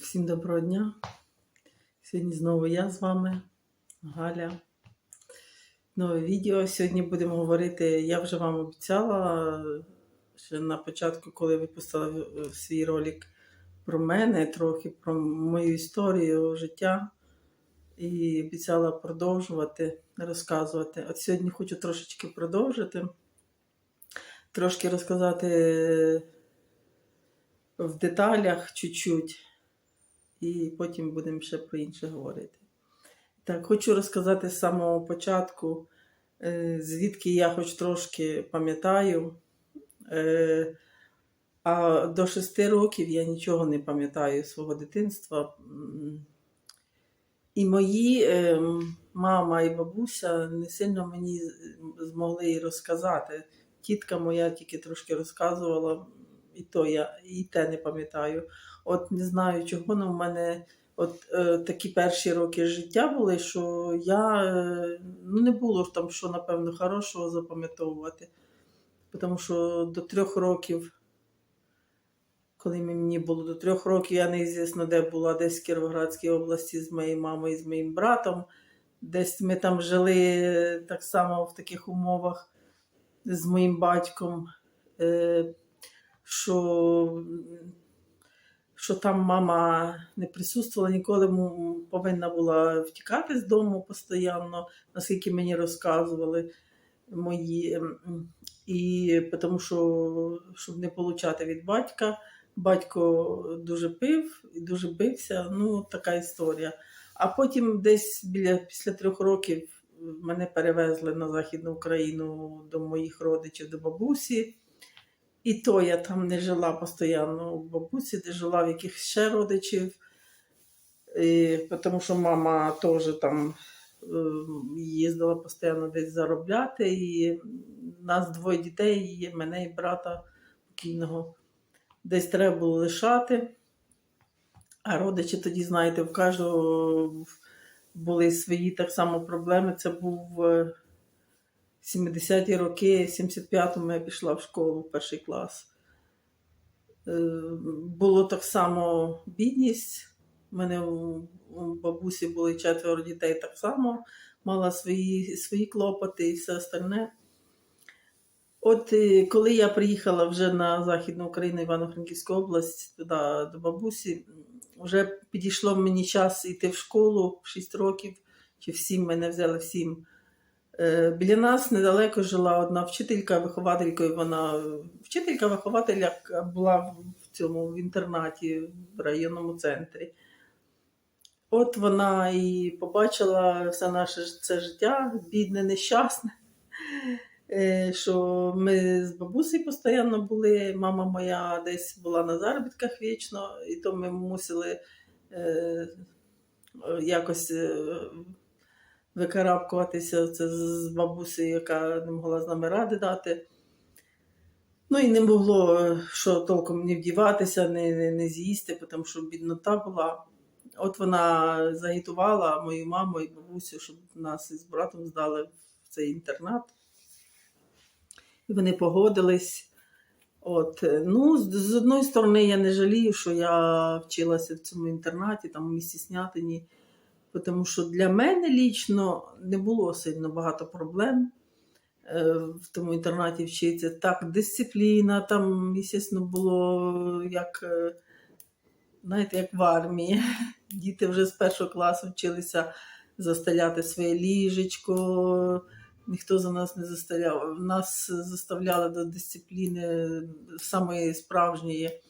Всім доброго дня. Сьогодні знову я з вами, Галя. Нове відео. Сьогодні будемо говорити, я вже вам обіцяла ще на початку, коли випустила е, свій ролик про мене, трохи про мою історію життя. І обіцяла продовжувати розказувати. От сьогодні хочу трошечки продовжити, трошки розказати в деталях чуть-чуть, і потім будемо ще про інше говорити. Так, хочу розказати з самого початку, е, звідки я хоч трошки пам'ятаю. Е, А до шести років я нічого не пам'ятаю свого дитинства. І мої е, мама і бабуся не сильно мені змогли розказати. Тітка моя тільки трошки розказувала, і то я і те не пам'ятаю. От не знаю, чого але в мене от е, такі перші роки життя були, що я е, ну, не було там що, напевно, хорошого запам'ятовувати. Тому що до трьох років, коли мені було до трьох років, я неізвісно, де була, десь в Кіровоградській області з моєю мамою і з моїм братом. Десь ми там жили е, так само в таких умовах з моїм батьком. Що, що там мама не присутствувала ніколи, повинна була втікати з дому постійно, наскільки мені розказували мої. І тому що, щоб не получати від батька, батько дуже пив і дуже бився. Ну, така історія. А потім десь біля після трьох років мене перевезли на Західну Україну до моїх родичів, до бабусі. І то я там не жила постійно у бабусі, де жила в якихось ще родичів. І, тому що мама теж там е, їздила постійно десь заробляти. І нас двоє дітей, є мене і брата покійного. Десь треба було лишати. А родичі тоді, знаєте, в кожного були свої так само проблеми. Це був е, 70-ті роки, в 75-му я пішла в школу в перший клас. Е, Було так само бідність. У мене у, бабусі були четверо дітей так само, мала свої, свої клопоти і все остальне. От е, коли я приїхала вже на Західну Україну, Івано-Франківську область, туди до бабусі, вже підійшло мені час йти в школу в 6 років, чи в 7 мене взяли в 7. Е, Біля нас недалеко жила одна вчителька, вихователькою. Вона вчителька вихователя була в цьому в інтернаті в районному центрі. От вона і побачила все наше це життя, бідне, нещасне. Е, Що ми з бабусею постійно були. Мама моя десь була на заробітках вічно, і то ми мусили е, якось е, викарабкуватися це з бабусею, яка не могла з нами ради дати. Ну і не могло е, що толком не вдіватися, не, не, не з'їсти, тому що біднота була. От вона загітувала мою маму і бабусю, щоб нас із братом здали в цей інтернат. І вони погодились. От, е, ну, з, з одної сторони, я не жалію, що я вчилася в цьому інтернаті, там у місті Снятині, тому що для мене лічно не було сильно багато проблем е, в тому інтернаті вчитися. Так, дисципліна, там, звісно, було як, е, знаєте, як в армії. Діти вже з першого класу вчилися застеляти своє ліжечко. Ніхто за нас не заставляв. Нас заставляли до дисципліни самої справжньої.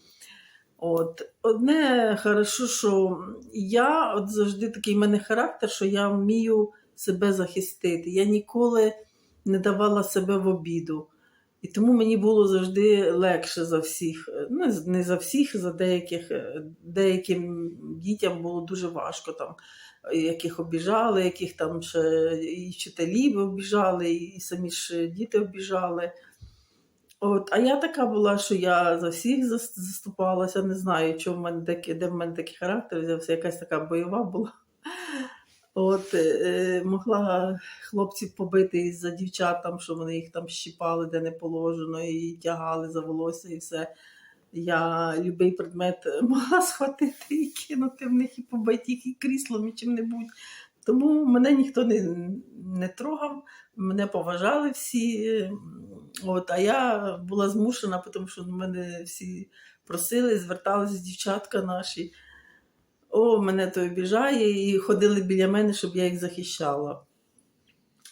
От. Одне хорошо, що я от завжди такий в мене характер, що я вмію себе захистити. Я ніколи не давала себе в обіду. І тому мені було завжди легше за всіх. Ну, не за всіх, за деяких. Деяким дітям було дуже важко, там, яких обіжали, яких там ще і вчителі обіжали, і самі ж діти обіжали. От, а я така була, що я за всіх заступалася, не знаю, чому в мене такі, де в мене такий характер взявся, якась така бойова була. От, е, могла хлопців побити із-за дівчат, там, що вони їх там щіпали, де не положено, і тягали за волосся і все. Я будь-який предмет могла схватити і кинути в них і побити їх і кріслом, і чим-небудь. Тому мене ніхто не, не трогав, мене поважали всі. От, а я була змушена, тому що мене всі просили, зверталися дівчатка наші. О, мене то обіжає, і ходили біля мене, щоб я їх захищала.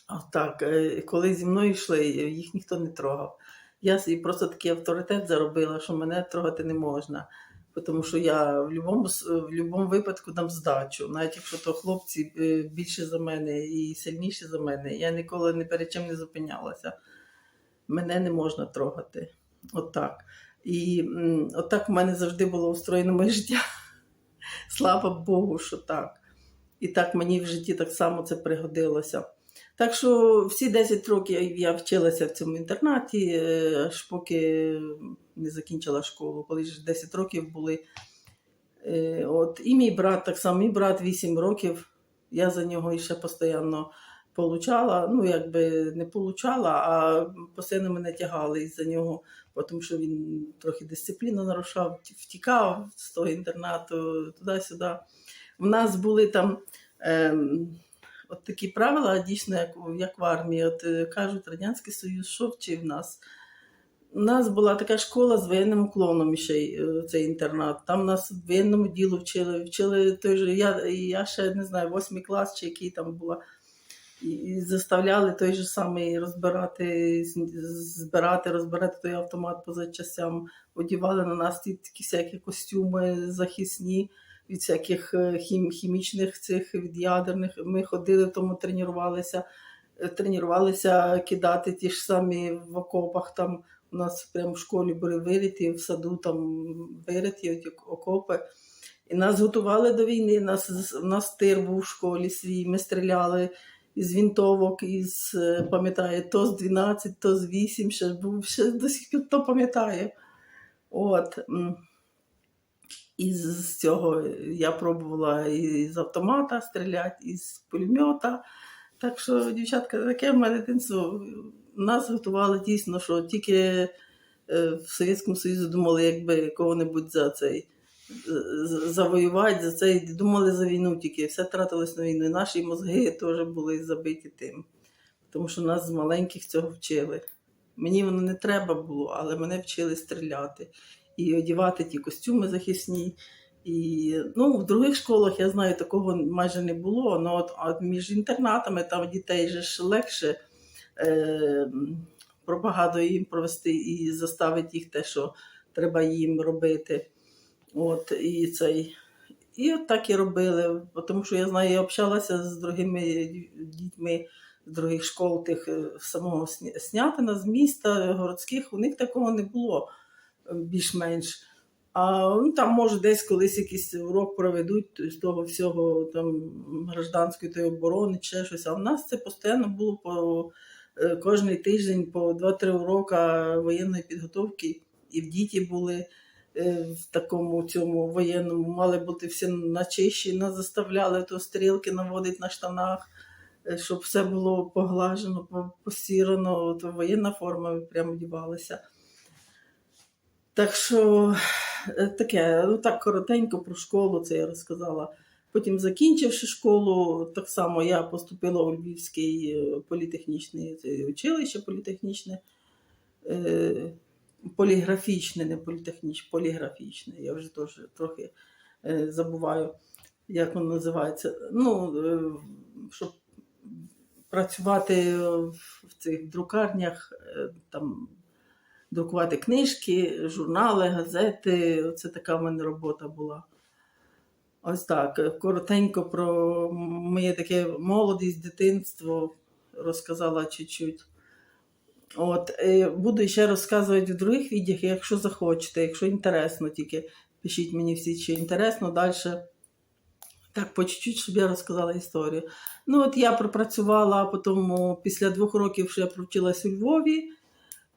А так, е, коли зі мною йшли, їх ніхто не трогав. Я просто такий авторитет заробила, що мене трогати не можна. Тому що я в будь-якому в будь-якому випадку дам здачу, навіть якщо то хлопці е, більше за мене і сильніші за мене, я ніколи ні перед чим не зупинялася. Мене не можна трогати. Отак. І отак в мене завжди було устроєно моє життя. Слава Богу, що так. І так мені в житті так само це пригодилося. Так що всі 10 років я вчилася в цьому інтернаті, е, аж поки не закінчила школу, коли ж 10 років були. Е, От, і мій брат так само, мій брат 8 років. Я за нього ще постійно получала. Ну, якби не получала, а постійно мене тягали із-за нього, тому що він трохи дисципліну нарушав, втікав з того інтернату туди-сюди. У нас були там. Ем, От такі правила, дійсно, як, як в армії. От е, кажуть, Радянський Союз, що вчив нас. У нас була така школа з воєнним уклоном ще е, цей інтернат. Там нас в воєнному ділу вчили. Вчили той же, я, я ще не знаю, восьмий клас чи який там була. І, заставляли той же самий розбирати, збирати, розбирати той автомат поза часам. Одівали на нас ті такі всякі костюми захисні від всяких е, хім, хімічних цих від ядерних. Ми ходили, тому тренувалися, е, тренувалися кидати ті ж самі в окопах. Там у нас прямо в школі були виріті, в саду там вириті ті окопи. І нас готували до війни. Нас, у нас тир був в школі свій. Ми стріляли із вінтовок, із, е, пам'ятаю, то з 12, то з 8, ще був, ще до сих пір то пам'ятає. От. М. І з цього я пробувала і з автомата стріляти, і з пулемета. Так що, дівчатка, таке в мене дитинство. Нас готували дійсно, що тільки е, в Совєтському Союзі думали, якби кого-небудь за цей завоювати, за цей думали за війну тільки, все тратилось на війну. І наші мозги теж були забиті тим, тому що нас з маленьких цього вчили. Мені воно не треба було, але мене вчили стріляти і одягати ті костюми захисні. І ну, в других школах я знаю, такого майже не було. Ну, от, а між інтернатами там дітей же ж легше е, пропагаду їм провести і заставити їх те, що треба їм робити. От, і, цей. і от так і робили. Тому що я знаю, я общалася з другими дітьми з других школ, тих е, самого Снятина, з міста, городських, у них такого не було більш-менш. А ну, там, може, десь колись якийсь урок проведуть з того всього там гражданської оборони чи щось. А в нас це постійно було по е, кожний тиждень по 2-3 уроки воєнної підготовки, і в діті були е, в такому цьому воєнному, мали бути всі начищені, нас заставляли то стрілки наводити на штанах, е, щоб все було поглажено, по- постірано, то воєнна форма прямо одівалася. Так що е, таке, ну так коротенько про школу це я розказала. Потім, закінчивши школу, так само я поступила у Львівський е, політехнічний училище політехнічне, е, поліграфічне, не політехнічне, поліграфічне. Я вже теж трохи забуваю, як воно називається. Ну, щоб працювати в цих друкарнях, там друкувати книжки, журнали, газети. Це така в мене робота була. Ось так. Коротенько про моє таке молодість, дитинство розказала чуть-чуть. От, е, буду ще розказувати в других відео, якщо захочете, якщо інтересно, тільки пишіть мені всі, чи інтересно далі. Так, по чуть-чуть, щоб я розказала історію. Ну, от я пропрацювала, потім після двох років, що я провчилась у Львові.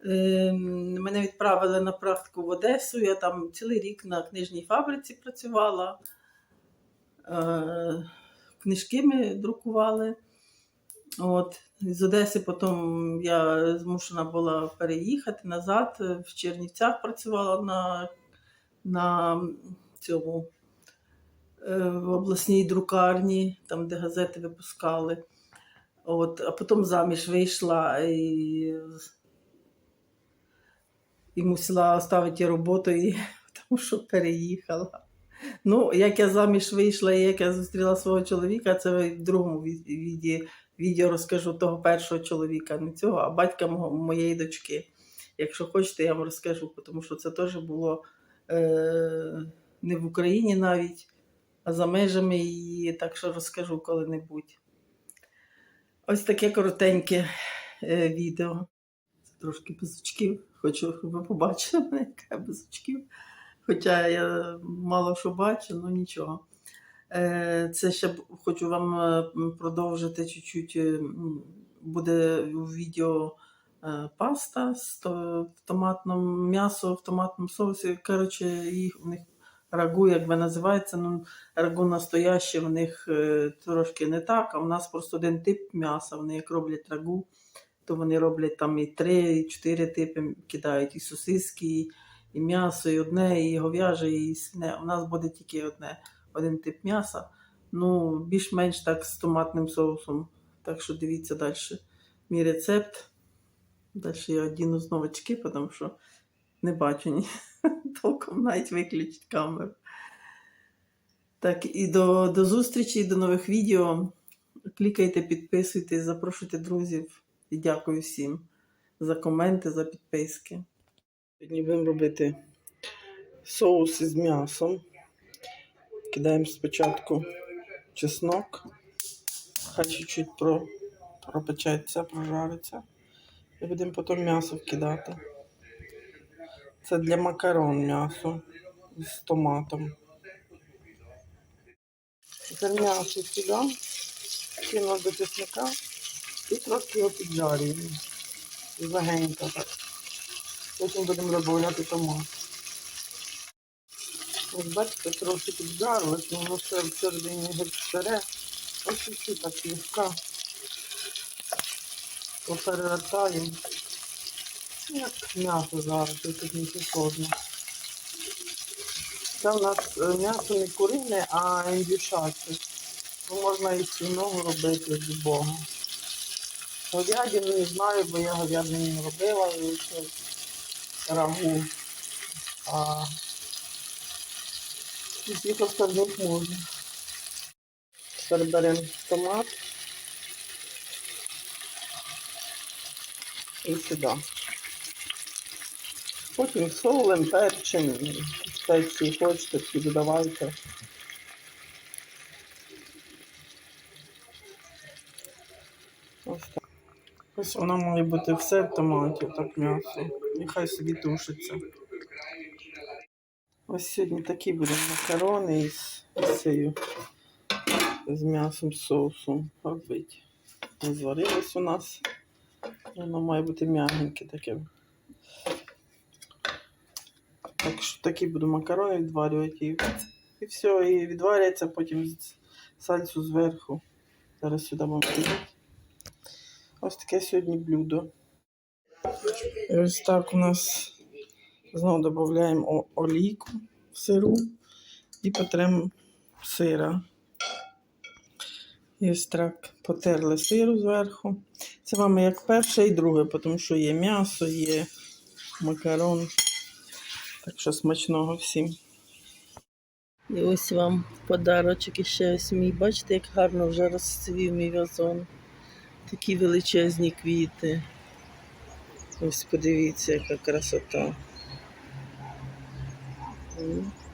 Е, Мене відправили на практику в Одесу. Я там цілий рік на книжній фабриці працювала. Е, Книжки ми друкували. От. З Одеси потім я змушена була переїхати назад. В Чернівцях працювала на на цьому е, в обласній друкарні, там, де газети випускали. От, а потім заміж вийшла і, і мусила оставити роботу, і, тому що переїхала. Ну, як я заміж вийшла і як я зустріла свого чоловіка, це в другому віді, відео розкажу того першого чоловіка, не цього, а батька мого, моєї дочки. Якщо хочете, я вам розкажу, тому що це теж було е, не в Україні навіть, а за межами її, так що розкажу коли-небудь. Ось таке коротеньке е, відео. Трошки без очків. Хочу, щоб ви побачили мене, яка без очків. Хоча я мало що бачу, ну нічого. Е, Це ще хочу вам е, продовжити чуть-чуть. е, Буде у відео паста з то- в м'ясо в томатному соусі. Коротше, їх у них рагу, як би називається. Ну, рагу настояще в них трошки не так, а в нас просто один тип м'яса. Вони як роблять рагу, то вони роблять там і три, і чотири типи, кидають і сосиски, і, м'ясо, і одне, і говяже, і свине. У нас буде тільки одне, один тип м'яса. Ну, більш-менш так з томатним соусом. Так що дивіться далі мій рецепт. Далі я одіну знову очки, тому що не бачу ні толком навіть виключить камеру. Так, і до, до зустрічі, до нових відео. Клікайте, підписуйтесь, запрошуйте друзів. І дякую всім за коменти, за підписки. Сьогодні будемо робити соус із м'ясом. Кидаємо спочатку чеснок. Хай чуть-чуть про, пропечеться, прожариться. І будемо потім м'ясо вкидати. Це для макарон м'ясо з томатом. Це м'ясо сюди, кинула до чесника і трошки його піджарюємо. Легенько так. Потім будемо додавати томат. Ось бачите, трохи піджарилось, воно все всередині геть сире. Ось чуть-чуть так слегка. Поперевертаємо. Як м'ясо зараз, тут нічого складного. Це у нас е, м'ясо не курине, а індюшаче. Ну, можна і свиного робити з любого. Говядину не знаю, бо я говядину не робила і лише рагу. А з усіх остальних можна. Тепер беремо томат і сюди. Потім солим, перчим, спеції хочете, всі додавайте. Ось так. Ось воно має бути все в томаті, так м'ясо. І хай собі тушиться. Ось сьогодні такі будуть макарони із, цією з м'ясом соусом робити. Зварилось у нас. Воно має бути м'ягеньке таке. Так що такі буду макарони відварювати і, і все, і відваряється, потім сальцю зверху. Зараз сюди вам кидати. Ось таке сьогодні блюдо. І ось так у нас знову додаємо олійку в сиру і потремо сира. І ось так потерли сиру зверху. Це вам як перше і друге, тому що є м'ясо, є макарон. Так що смачного всім. І ось вам подарочок і ще ось мій. Бачите, як гарно вже розцвів мій вазон. Такі величезні квіти. Ось подивіться, яка красота.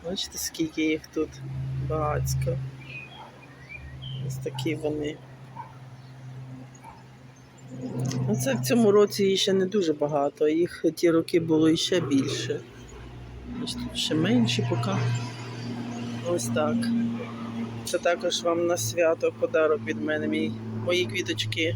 Бачите, скільки їх тут багацько. Ось такі вони. Ну, це в цьому році їх ще не дуже багато, їх ті роки було іще більше. Ось тут ще менші поки. Ось так. Це також вам на свято подарок від мене, мій, мої квіточки.